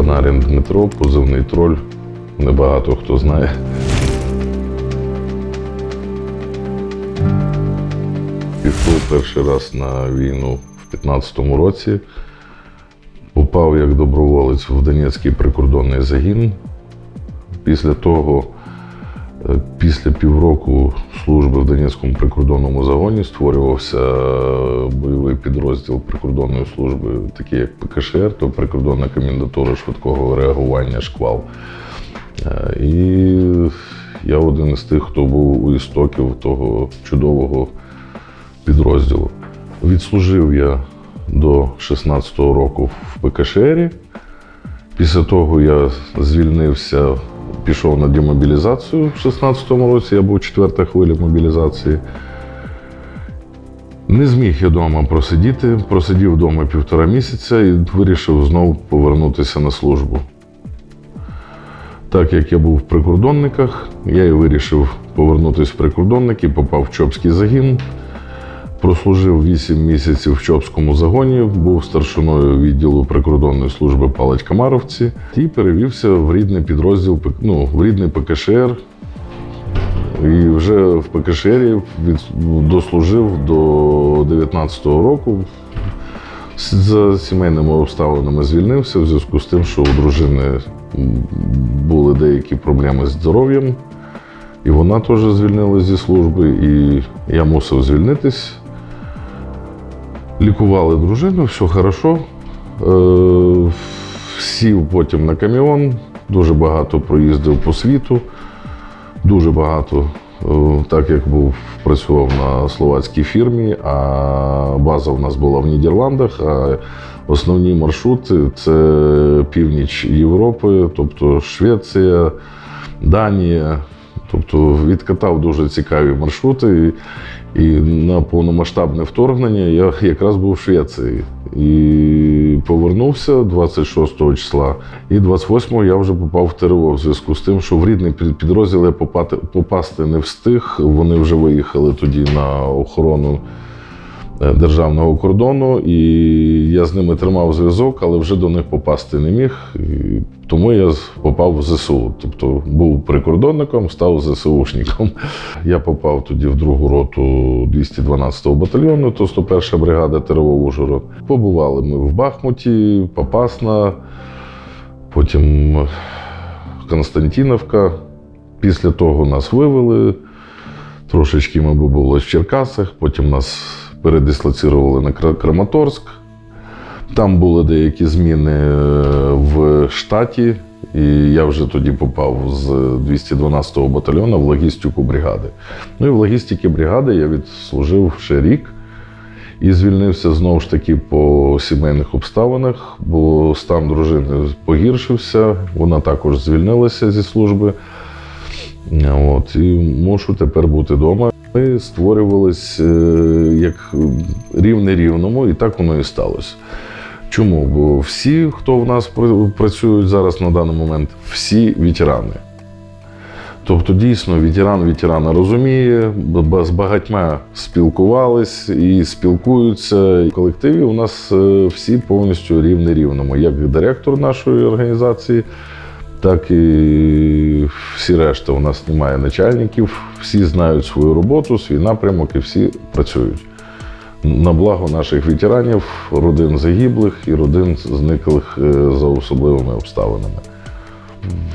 Панарін Дмитро, позивний троль. Небагато хто знає. Пішов перший раз на війну в 15-му році. Попав як доброволець в Донецький прикордонний загін. Після того, після півроку служби в Донецькому прикордонному загоні створювався е, бойовий підрозділ прикордонної служби, такий як ПКШР, то прикордонна комендатура швидкого реагування шквал. Е, І я один із тих, хто був у істоків того чудового підрозділу. Відслужив я до 16-го року в ПКШРі. Після того я звільнився, пішов на демобілізацію в 16-му році. Я був четверта хвиля мобілізації. Не зміг я вдома просидіти. Просидів вдома півтора місяця і вирішив знову повернутися на службу. Так як я був в прикордонниках, я і вирішив повернутися в прикордонники, попав в Чопський загін. Прослужив 8 місяців в Чопському загоні, був старшиною відділу прикордонної служби Палач Камаровці і перевівся в рідний підрозділ, ну, в рідний ПКШР. І вже в ПКШРі дослужив до 19-го року. За сімейними обставинами звільнився в зв'язку з тим, що у дружини були деякі проблеми з здоров'ям. І вона теж звільнилась зі служби, і я мусив звільнитись. Лікували дружину, все хорошо. Е, сів потім на каміон, дуже багато проїздив по світу, дуже багато. Е, Так як був працював на словацькій фірмі, а база в нас була в Нідерландах. А основні маршрути це північ Європи, тобто Швеція, Данія. Тобто відкатав дуже цікаві маршрути. І, і на повномасштабне вторгнення я якраз був в Швеції. І повернувся 26 числа. І 28-го я вже попав в ТРО в зв'язку з тим, що в рідний під- підрозділ я попати, попасти не встиг. Вони вже виїхали тоді на охорону державного кордону, і я з ними тримав зв'язок, але вже до них попасти не міг. Тому я попав в ЗСУ. Тобто був прикордонником, став ЗСУшником. Я попав тоді в другу роту 212-го батальйону, то 101 бригада ТРО Ужгород. Побували ми в Бахмуті, Попасна, потім Константіновка. Після того нас вивели. Трошечки ми були в Черкасах, потім нас передислоцірували на Кра- Краматорськ. Там були деякі зміни е, в штаті, і я вже тоді попав з 212-го батальйону в логістику бригади. Ну і в логістиці бригади я відслужив ще рік і звільнився знову ж таки по сімейних обставинах, бо стан дружини погіршився, вона також звільнилася зі служби. От, і мушу тепер бути вдома. Ми створювались е, як рівне рівному, і так воно і сталося. Чому? Бо всі, хто в нас працюють зараз на даний момент, всі ветерани. Тобто, дійсно, ветеран ветерана розуміє, з багатьма спілкувались і спілкуються. В колективі у нас е, всі повністю рівне рівному, як директор нашої організації, так і всі решта. У нас немає начальників, всі знають свою роботу, свій напрямок і всі працюють. На благо наших ветеранів, родин загиблих і родин зниклих е, за особливими обставинами.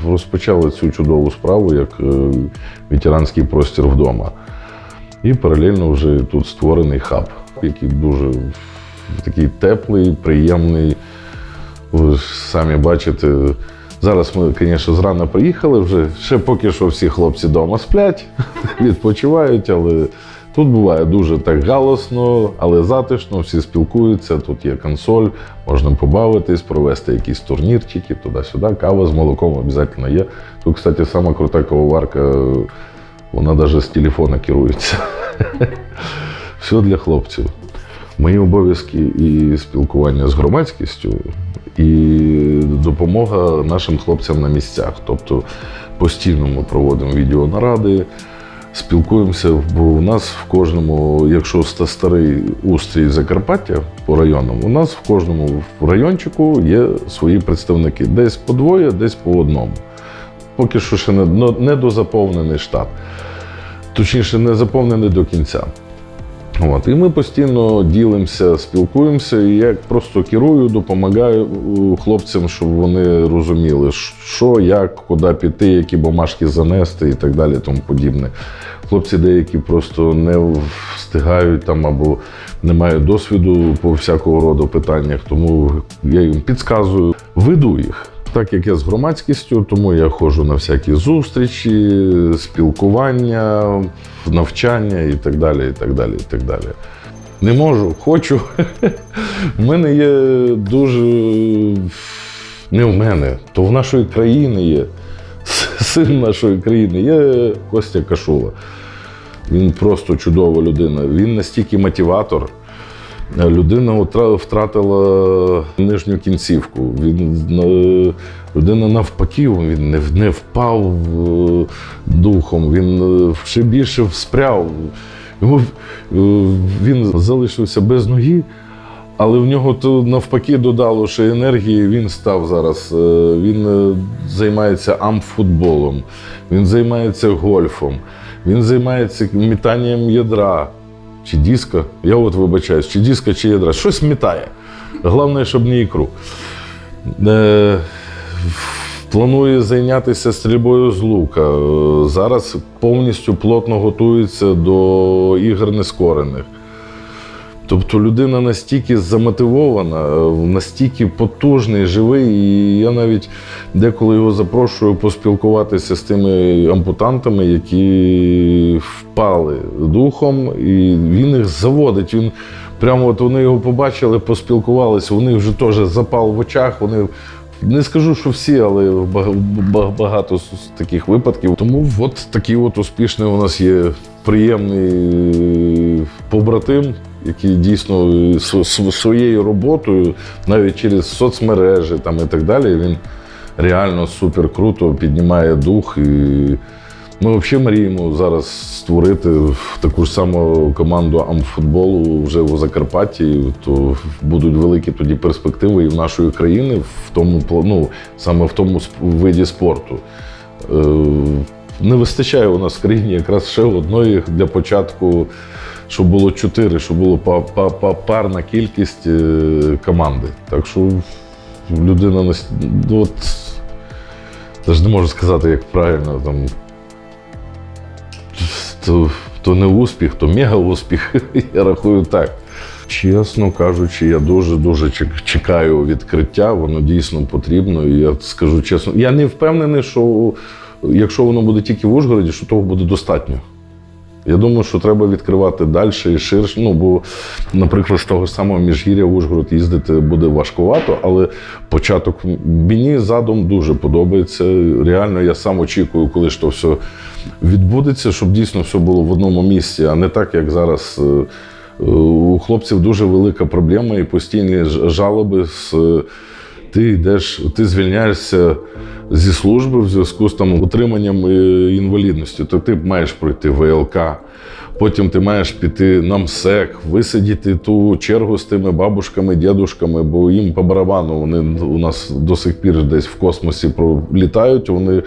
Розпочали цю чудову справу як е, ветеранський простір вдома. І паралельно вже тут створений хаб, який дуже такий теплий, приємний. Ви ж самі бачите, зараз ми, звісно, зрано приїхали вже. Ще поки що всі хлопці вдома сплять, відпочивають, але тут буває дуже так галосно, але затишно, всі спілкуються. Тут є консоль, можна побавитись, провести якісь турнірчики, туди-сюди. Кава з молоком обов'язково є. Тут, кстати, сама крута кавоварка, вона навіть з телефона керується. Все для хлопців. Мої обов'язки і спілкування з громадськістю, і допомога нашим хлопцям на місцях. Тобто постійно ми проводимо відеонаради, спілкуємося, бо у нас в кожному, якщо старий устрій Закарпаття по районам, у нас в кожному райончику є свої представники. Десь по двоє, десь по одному. Поки що ще не, не дозаповнений штат. Точніше, не заповнений до кінця. От. І ми постійно ділимося, спілкуємося, і я просто керую, допомагаю хлопцям, щоб вони розуміли, що, як, куди піти, які бумажки занести і так далі, тому подібне. Хлопці деякі просто не встигають там або не мають досвіду по всякого роду питаннях, тому я їм підказую, веду їх. Так як я з громадськістю, тому я ходжу на всякі зустрічі, спілкування, навчання і так далі. і так далі, і так далі. Не можу, хочу. У мене є дуже. Не в мене, то в нашої країни є. Син нашої країни є Костя Кашула. Він просто чудова людина. Він настільки мотиватор. Людина втратила нижню кінцівку. Він е, людина навпаки, він не, не впав е, духом, він е, ще більше вспряв. Йому, він залишився без ноги, але в нього то навпаки додало ще енергії. Він став зараз. Він займається амфутболом, він займається гольфом, він займається мітанням ядра. Чи диска, я от вибачаюсь, чи диска, чи ядра. Щось мітає. Головне, щоб не ікру. Е, планує зайнятися стрільбою з лука. Е, Зараз повністю плотно готується до ігор нескорених. Тобто людина настільки замотивована, е, настільки потужний, живий, і я навіть деколи його запрошую поспілкуватися з тими ампутантами, які впали духом, і він їх заводить. Він прямо от вони його побачили, поспілкувалися. У них вже теж запал в очах. Вони не скажу, що всі, але бага- ба- багато таких випадків. Тому от такий от успішний у нас є приємний побратим, який дійсно св- своєю роботою, навіть через соцмережі там і так далі, він реально супер круто піднімає дух. І ми взагалі мріємо зараз створити таку ж саму команду амфутболу вже у Закарпатті. То будуть великі тоді перспективи і в нашої країни в тому ну, саме в тому виді спорту. Не вистачає у нас в країні якраз ще одної для початку, щоб було чотири, щоб па- парна кількість е, команди. Так що людина нас- от, навіть не можу сказати, як правильно там. То, то не успіх, то мега успіх. Я рахую так. Чесно кажучи, я дуже-дуже чекаю відкриття, воно дійсно потрібно. І я скажу чесно, я не впевнений, що якщо воно буде тільки в Ужгороді, що того буде достатньо. Я думаю, що треба відкривати далі і ширше. Ну, бо, наприклад, з того самого міжгір'я в Ужгород їздити буде важкувато, але початок мені задум дуже подобається. Реально, я сам очікую, коли ж то все відбудеться, щоб дійсно все було в одному місці, а не так, як зараз. е, е, У хлопців дуже велика проблема і постійні жалоби з. Ти йдеш, ти звільняєшся зі служби в зв'язку з там утриманням е, інвалідності, то ти маєш пройти ВЛК, потім ти маєш піти на МСЕК, висидіти ту чергу з тими бабушками, дідушками, бо їм по барабану вони у нас до сих пір десь в космосі пролітають. Вони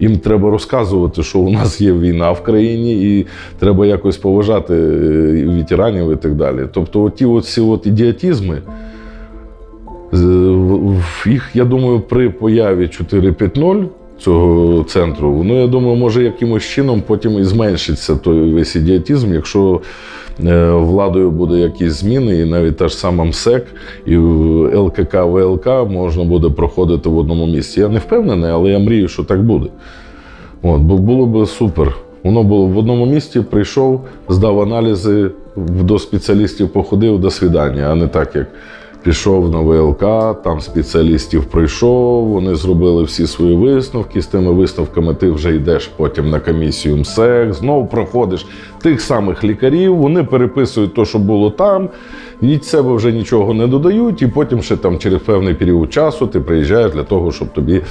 їм треба розказувати, що у нас є війна в країні, і треба якось поважати е, ветеранів і так далі. Тобто, ті всі от ідіотізми. Їх, я думаю, при появі 4.5.0 цього центру, воно, я думаю, може якимось чином потім і зменшиться той весь ідіотизм, якщо е, владою буде якісь зміни, і навіть та ж сама МСЕК і ЛКК, ВЛК можна буде проходити в одному місці. Я не впевнений, але я мрію, що так буде. От, бо було б супер. Воно було в одному місці, прийшов, здав аналізи, до спеціалістів походив, до свідання, а не так, як Пішов на ВЛК, там спеціалістів прийшов, вони зробили всі свої висновки. З тими висновками ти вже йдеш потім на комісію МСЕК, знову проходиш тих самих лікарів, вони переписують те, що було там, від себе вже нічого не додають, і потім ще там через певний період часу ти приїжджаєш для того, щоб тобі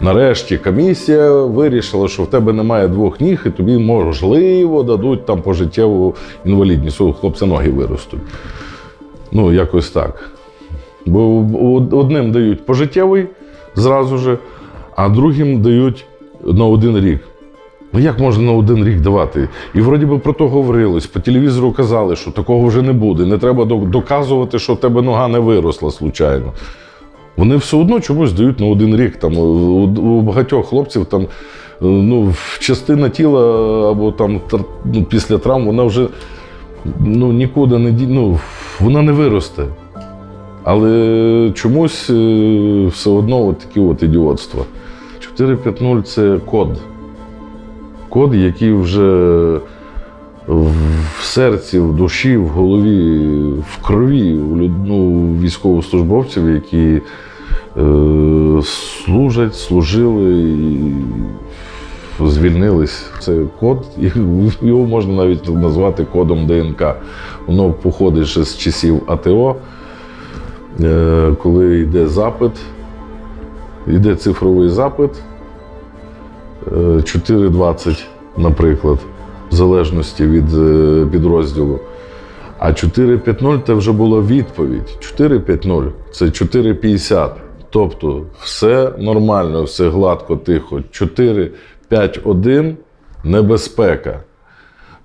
нарешті комісія вирішила, що в тебе немає двох ніг, і тобі можливо дадуть там пожиттєву інвалідність. У хлопця ноги виростуть. Ну, якось так. Бо одним дають пожиттєвий зразу же, а другим дають на один рік. Ну як можна на один рік давати? І вроді би про то говорилось, по телевізору казали, що такого вже не буде. Не треба доказувати, що в тебе нога не виросла случайно. Вони все одно чомусь дають на один рік. Там, у, багатьох хлопців там, е, ну, частина тіла або там ну, після травм, вона вже ну, нікуди не ну, вона не виросте. Але чомусь е, все одно от такі от ідіотства. 4.5.0 це код. Код, який вже в серці, в душі, в голові, в крові у ну, військовослужбовців, які е, служать, служили і звільнились. Це код, його можна навіть назвати кодом ДНК. Воно походить ще з часів АТО, коли йде запит, йде цифровий запит. е, 4.20, наприклад, в залежності від е, підрозділу. А 4.5.0 це вже була відповідь. 4.5.0 це 4.50. Тобто все нормально, все гладко, тихо. 4.5.1 небезпека.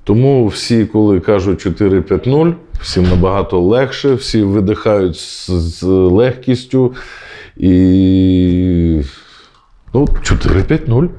Тому всі, коли кажуть 4-5-0, всім набагато легше, всі видихають з, легкістю. І ну, 4.5.0.